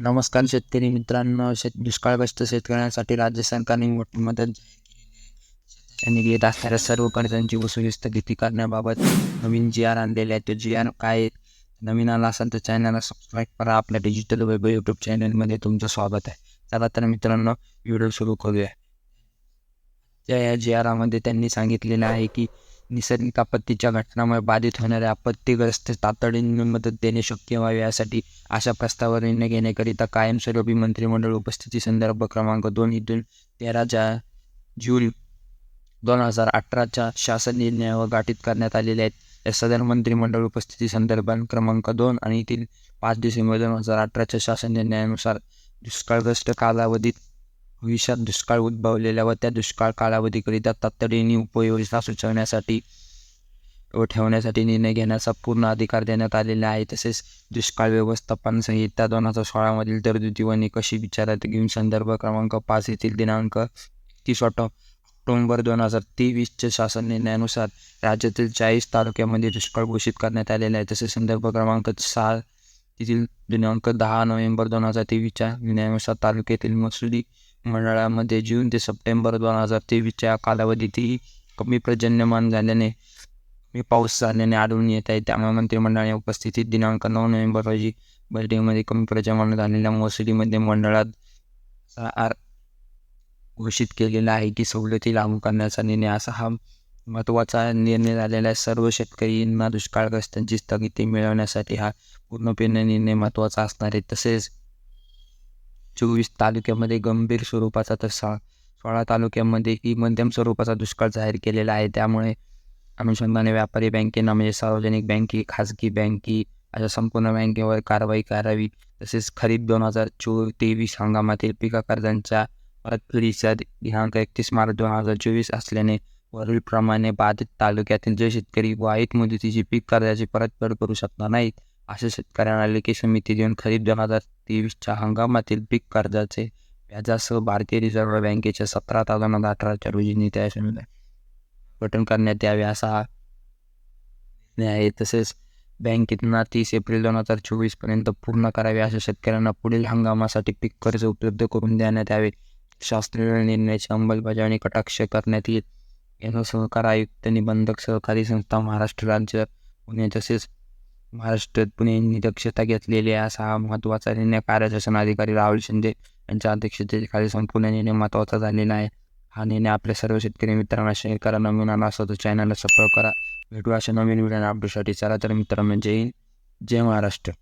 नमस्कार शेतकरी मित्रांनो शेत दुष्काळग्रस्त शेतकऱ्यांसाठी राज्य सरकारने मोठी मदत त्यांनी घेत असणाऱ्या सर्व कर्जांची वसुली स्थगिती करण्याबाबत नवीन जी आर आणलेले आहे तो जी आर काय आहे? नवीन आला असेल तर चॅनलला सबस्क्राईब करा. आपल्या डिजिटल वेब यूट्यूब चॅनलमध्ये तुमचं स्वागत आहे. चला तर मित्रांनो व्हिडिओ सुरू करूया. त्या या जी आरामध्ये त्यांनी सांगितलेलं आहे की नैसर्गिक आपत्तीच्या घटनामुळे बाधित होणाऱ्या आपत्तीग्रस्त तातडीने मदत देणे शक्य व्हावे यासाठी अशा प्रस्तावावर निर्णय घेण्याकरिता कायमस्वरूपी मंत्रिमंडळ उपस्थिती संदर्भ क्रमांक दोन इथून तेराच्या जून दोन हजार अठराच्या शासन निर्णयावर गाठीत करण्यात आलेले आहेत. या सदर मंत्रिमंडळ उपस्थिती संदर्भात क्रमांक दोन आणि तीन पाच डिसेंबर दोन हजार अठराच्या शासन निर्णयानुसार दुष्काळग्रस्त कालावधीत भविष्यात दुष्काळ उद्भवलेल्या व त्या दुष्काळ कालावधीकरिता तातडीने उपयोजना सुचवण्यासाठी व ठेवण्यासाठी निर्णय घेण्याचा पूर्ण अधिकार देण्यात आलेला आहे. तसेच दुष्काळ व्यवस्थापन संहिता दोन हजार सोळामधील तरतुदी व निकषी विचारात घेऊन संदर्भ क्रमांक पाच येथील दिनांक तीस ऑटो ऑक्टोंबर दोन हजार तेवीसच्या शासन निर्णयानुसार राज्यातील चाळीस तालुक्यामध्ये दुष्काळ घोषित करण्यात आलेला आहे. तसेच संदर्भ क्रमांक सहा येथील दिनांक दहा नोव्हेंबर दोन हजार तेवीसच्या निर्णयानुसार तालुक्यातील मसुली मंडळामध्ये जून ते सप्टेंबर दोन हजार तेवीसच्या कालावधीतही कमी पर्जन्यमान झाल्याने कमी पाऊस झाल्याने आढळून येत आहे. त्यामुळे मंत्रिमंडळाने उपस्थितीत दिनांक नऊ नोव्हेंबर रोजी बैठकीमध्ये कमी पर्जन्यमान झालेल्या मोसडीमध्ये मंडळात आर घोषित केलेला आहे की सवलती लागू करण्याचा निर्णय असा हा महत्त्वाचा निर्णय झालेला आहे. सर्व शेतकऱ्यांना दुष्काळग्रस्तांची स्थगिती मिळवण्यासाठी हा पूर्णपणे निर्णय महत्त्वाचा असणार आहे. तसेच चोवीस तालुक्यामध्ये गंभीर स्वरूपाचा तर सा सोळा तालुक्यामध्ये ही मध्यम स्वरूपाचा दुष्काळ जाहीर केलेला आहे. त्यामुळे अनुषंगाने व्यापारी बँकेना म्हणजे सार्वजनिक बँके खाजगी बँके अशा संपूर्ण बँकेवर कारवाई करावी. तसेच खरीप दोन हजार चो तेवीस हंगामातील पिका कर्जांच्या परतफेडीचा दिनांक एकतीस मार्च दोन हजार चोवीस असल्याने वरीलप्रमाणे बाधित तालुक्यातील जे शेतकरी वाईट मुदतीची पीक कर्जाची परतफेड करू शकणार नाहीत अशा शेतकऱ्यांना लेखी समिती देऊन खरीप दोन हजार तेवीसच्या हंगामातील पीक कर्जाचे व्याजासह भारतीय रिझर्व्ह बँकेच्या सतरा दोन हजार अठराच्या रोजी नीती गठन करण्यात यावे असा हा निर्णय आहे. तसेच बँकेतना तीस एप्रिल दोन हजार चोवीसपर्यंत पूर्ण करावे अशा शेतकऱ्यांना पुढील हंगामासाठी पीक कर्ज उपलब्ध करून देण्यात यावे. शास्त्रीय निर्णयाची अंमलबजावणी कटाक्ष करण्यात येईल. याचा सहकार आयुक्त निबंधक सहकारी संस्था महाराष्ट्र राज्य पुणे तसेच महाराष्ट्रात पुणे यांनी दक्षता घेतलेली आहे. असा हा महत्त्वाचा निर्णय कार्यशासन अधिकारी राहुल शिंदे यांच्या अध्यक्षतेखाली संपूर्ण निर्णय महत्त्वाचा झालेला आहे. हा निर्णय आपल्या सर्व शेतकरी मित्रांना शेअर करा. नवीन आला असतो तर चॅनलला सबस्क्राईब करा. भेटू अशा नवीन व्हिडिओ अपडेटसाठी चला तर मित्रांनो जय जय महाराष्ट्र.